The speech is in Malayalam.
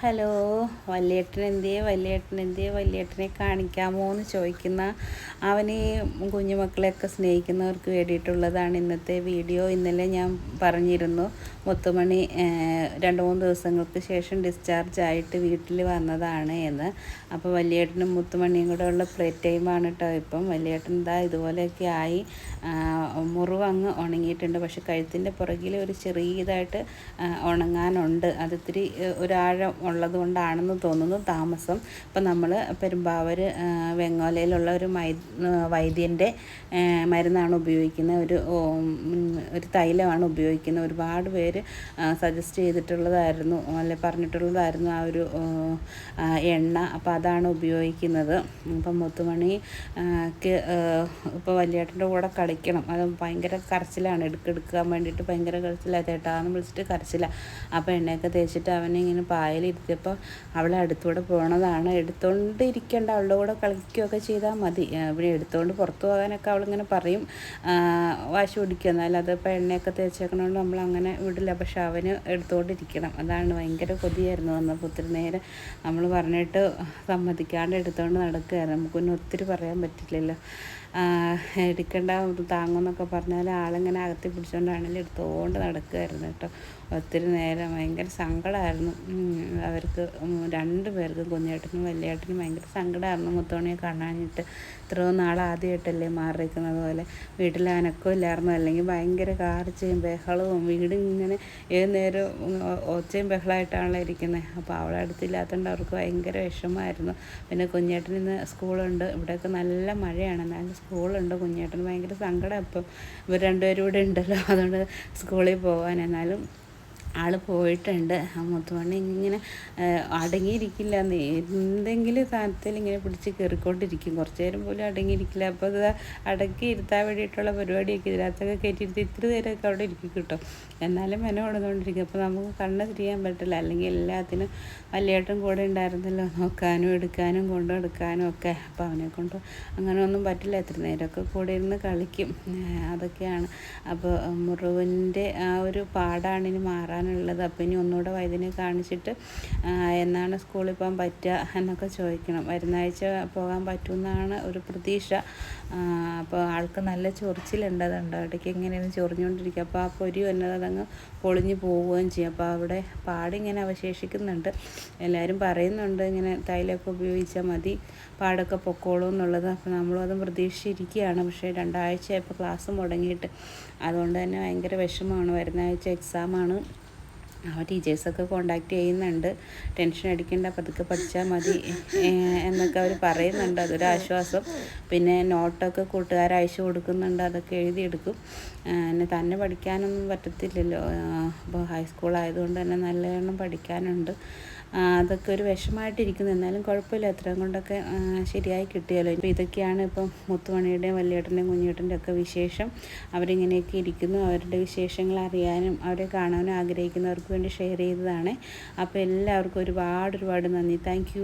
ഹലോ വല്യേട്ടൻ എന്തിയെ വല്യേട്ടൻ എന്തിയെ വല്യേട്ടനെ കാണിക്കാമോ എന്ന് ചോദിക്കുന്ന അവന് കുഞ്ഞുമക്കളെയൊക്കെ സ്നേഹിക്കുന്നവർക്ക് വേണ്ടിയിട്ടുള്ളതാണ് ഇന്നത്തെ വീഡിയോ. ഇന്നലെ ഞാൻ പറഞ്ഞിരുന്നു മുത്തുമണി രണ്ട് മൂന്ന് ദിവസങ്ങൾക്ക് ശേഷം ഡിസ്ചാർജ് ആയിട്ട് വീട്ടിൽ വന്നതാണ് എന്ന്. അപ്പോൾ വല്യേട്ടനും മുത്തുമണിയും കൂടെ ഉള്ള പ്ലേ ടൈമാണ് കേട്ടോ ഇപ്പം. വല്യേട്ടൻ എന്താ ഇതുപോലെയൊക്കെ ആയി. മുറിവ് അങ്ങ് ഉണങ്ങിയിട്ടുണ്ട്. പക്ഷെ കഴുത്തിന്റെ പുറകിൽ ഒരു ചെറിയതായിട്ട് ഉണങ്ങാനുണ്ട്. അതിത്തിരി ഒരാഴം ഉള്ളത് കൊണ്ടാണെന്ന് തോന്നുന്നു താമസം. ഇപ്പം നമ്മൾ പെരുമ്പാവൂർ വെങ്ങോലയിലുള്ള ഒരു മൈ വൈദ്യന്റെ മരുന്നാണ് ഉപയോഗിക്കുന്നത് ഒരു ഒരു തൈലമാണ് ഉപയോഗിക്കുന്നത് ഒരുപാട് പേര് സജസ്റ്റ് ചെയ്തിട്ടുള്ളതായിരുന്നു അല്ലെ പറഞ്ഞിട്ടുള്ളതായിരുന്നു ആ ഒരു എണ്ണ. അപ്പോൾ അതാണ് ഉപയോഗിക്കുന്നത്. ഇപ്പം മുത്തുമണി ഇപ്പോൾ വലിയേട്ടന്റെ കൂടെ കളിക്കണം. അത് ഭയങ്കര കരച്ചിലാണ്. എടുക്കെടുക്കാൻ വേണ്ടിയിട്ട് ഭയങ്കര കരച്ചിലാണ് ചേട്ടാന്ന് വിളിച്ചിട്ട് കരച്ചിലാണ് അപ്പോൾ എണ്ണയൊക്കെ തേച്ചിട്ട് അവനെ ഇങ്ങനെ പായൽ ഇരുത്തിയപ്പോൾ അവളെ അടുത്തൂടെ പോണതാണ്. എടുത്തുകൊണ്ട് ഇരിക്കേണ്ട അവളുടെ കൂടെ കളിക്കുകയൊക്കെ ചെയ്താൽ മതി. പിന്നെ എടുത്തുകൊണ്ട് പുറത്തു പോകാനൊക്കെ അവളിങ്ങനെ പറയും. വാശി പിടിക്കുക എന്നാലും അതിപ്പോൾ എണ്ണയൊക്കെ തേച്ചേക്കണോണ്ട് നമ്മൾ അങ്ങനെ വിടില്ല. പക്ഷെ അവന് എടുത്തുകൊണ്ടിരിക്കണം അതാണ് ഭയങ്കര കൊതിയായിരുന്നു വന്നപ്പോൾ. ഒത്തിരി നേരം നമ്മൾ പറഞ്ഞിട്ട് സമ്മതിക്കാണ്ട് എടുത്തുകൊണ്ട് നടക്കുകയായിരുന്നു. നമുക്കൊന്നും ഒത്തിരി പറയാൻ പറ്റില്ലല്ലോ. എടുക്കേണ്ട താങ്ങുമെന്നൊക്കെ പറഞ്ഞാൽ ആളിങ്ങനെ അകത്തി പിടിച്ചുകൊണ്ടാണെങ്കിലും എടുത്തുകൊണ്ട് നടക്കുമായിരുന്നു കേട്ടോ. ഒത്തിരി നേരം ഭയങ്കര സങ്കടമായിരുന്നു അവർക്ക് രണ്ട് പേർക്കും കുഞ്ഞേട്ടനും വലിയേട്ടനും ഭയങ്കര സങ്കടമായിരുന്നു മുത്തോണിയെ കാണാനിട്ട് ഇത്രയോ നാളാദ്യമായിട്ടല്ലേ മാറിയിരിക്കുന്നത് പോലെ. വീട്ടിൽ അനക്കം ഇല്ലായിരുന്നു. അല്ലെങ്കിൽ ഭയങ്കര കാർച്ചയും ബഹളവും. വീട് ഇങ്ങനെ ഏത് നേരം ഒച്ചയും ബഹളമായിട്ടാണല്ലോ ഇരിക്കുന്നത്. അപ്പോൾ അവളെ അടുത്തില്ലാത്തതുകൊണ്ട് അവർക്ക് ഭയങ്കര വിഷമമായിരുന്നു. പിന്നെ കുഞ്ഞേട്ടൻ ഇന്ന് സ്കൂളുണ്ട്. ഇവിടെയൊക്കെ നല്ല മഴയാണ്. എന്നാലും സ്കൂളുണ്ട്. കുഞ്ഞേട്ടന് ഭയങ്കര സങ്കടം ഇപ്പം. ഇവർ രണ്ടുപേരും ഇവിടെ ഉണ്ടല്ലോ. അതുകൊണ്ട് സ്കൂളിൽ പോകാൻ എന്നാലും ആൾ പോയിട്ടുണ്ട്. മുത്തുമണ്ണി ഇങ്ങനെ അടങ്ങിയിരിക്കില്ല എന്തെങ്കിലും സാധനത്തിൽ ഇങ്ങനെ പിടിച്ച് കയറിക്കൊണ്ടിരിക്കും. കുറച്ച് നേരം പോലും അടങ്ങിയിരിക്കില്ല. അപ്പോൾ അത് അടക്കി ഇരുത്താൻ വേണ്ടിയിട്ടുള്ള പരിപാടിയൊക്കെ ഇതിനകത്തൊക്കെ കയറ്റിയിരുത്തി ഇത്തിരി നേരമൊക്കെ അവിടെ ഇരിക്കും കിട്ടും. എന്നാലും മെന ഉണർന്നുകൊണ്ടിരിക്കും അപ്പോൾ നമുക്ക് കണ്ണ് തിരിയാൻ പറ്റില്ല. അല്ലെങ്കിൽ എല്ലാത്തിനും വലിയേട്ടും കൂടെ ഉണ്ടായിരുന്നല്ലോ. നോക്കാനും എടുക്കാനും കൊണ്ടു എടുക്കാനും ഒക്കെ. അപ്പോൾ അവനെ കൊണ്ട് അങ്ങനെ ഒന്നും പറ്റില്ല. എത്ര നേരമൊക്കെ കൂടെ ഇരുന്ന് കളിക്കും. അതൊക്കെയാണ്. അപ്പോൾ മുറിവിന്റെ ആ ഒരു പാടാണ് ഇനി മാറാൻ ഉള്ളത് അപ്പം ഇനി ഒന്നുകൂടെ വൈദ്യനെ കാണിച്ചിട്ട് എന്നാണ് സ്കൂളിൽ പോകാൻ പറ്റുക എന്നൊക്കെ ചോദിക്കണം. വരുന്ന ആഴ്ച പോകാൻ പറ്റുമെന്നാണ് ഒരു പ്രതീക്ഷ. അപ്പോൾ ആൾക്ക് നല്ല ചൊറിച്ചിലുണ്ട് അതുണ്ട് ഇടയ്ക്ക് ഇങ്ങനെയാണ് ചൊറിഞ്ഞുകൊണ്ടിരിക്കുക. അപ്പോൾ ആ പൊരി വന്നത് പൊളിഞ്ഞു പോവുകയും ചെയ്യും. അപ്പോൾ അവിടെ പാടിങ്ങനെ അവശേഷിക്കുന്നുണ്ട്. എല്ലാവരും പറയുന്നുണ്ട് ഇങ്ങനെ തൈലൊക്കെ ഉപയോഗിച്ചാൽ മതി പാടൊക്കെ പൊക്കോളൂ എന്നുള്ളത്. അപ്പോൾ നമ്മളും അതും പ്രതീക്ഷിച്ചിരിക്കുകയാണ്. പക്ഷേ രണ്ടാഴ്ചയായപ്പോൾ ക്ലാസ് മുടങ്ങിയിട്ട്. അതുകൊണ്ട് തന്നെ ഭയങ്കര വിഷമമാണ്. വരുന്ന ആഴ്ച എക്സാമാണ് ആ ടീച്ചേഴ്സൊക്കെ കോണ്ടാക്ട് ചെയ്യുന്നുണ്ട്. ടെൻഷൻ അടിക്കേണ്ട പതുക്കെ പഠിച്ചാൽ മതി എന്നൊക്കെ അവർ പറയുന്നുണ്ട്. അതൊരു ആശ്വാസം. പിന്നെ നോട്ടൊക്കെ കൂട്ടുകാർ അയച്ചു കൊടുക്കുന്നുണ്ട് അതൊക്കെ എഴുതിയെടുക്കും. എന്നെ തന്നെ പഠിക്കാനൊന്നും പറ്റത്തില്ലല്ലോ. അപ്പോൾ ഹൈസ്കൂൾ ആയതുകൊണ്ട് തന്നെ നല്ലവണ്ണം പഠിക്കാനുണ്ട്. അതൊക്കെ ഒരു വിഷമമായിട്ടിരിക്കുന്നു എന്നാലും കുഴപ്പമില്ല. എത്രയും കൊണ്ടൊക്കെ ശരിയായി കിട്ടിയല്ലോ. ഇപ്പോൾ ഇതൊക്കെയാണ് ഇപ്പം മുത്തുമണിയുടെയും വലിയേട്ടന്റെയും കുഞ്ഞേട്ടന്റെയും ഒക്കെ വിശേഷം. അവരിങ്ങനെയൊക്കെ ഇരിക്കുന്നു. അവരുടെ വിശേഷങ്ങൾ അറിയാനും അവരെ കാണാനും ആഗ്രഹിക്കുന്നവർക്ക് വേണ്ടി ഷെയർ ചെയ്തതാണ്. അപ്പോൾ എല്ലാവർക്കും ഒരുപാട് ഒരുപാട് നന്ദി. താങ്ക്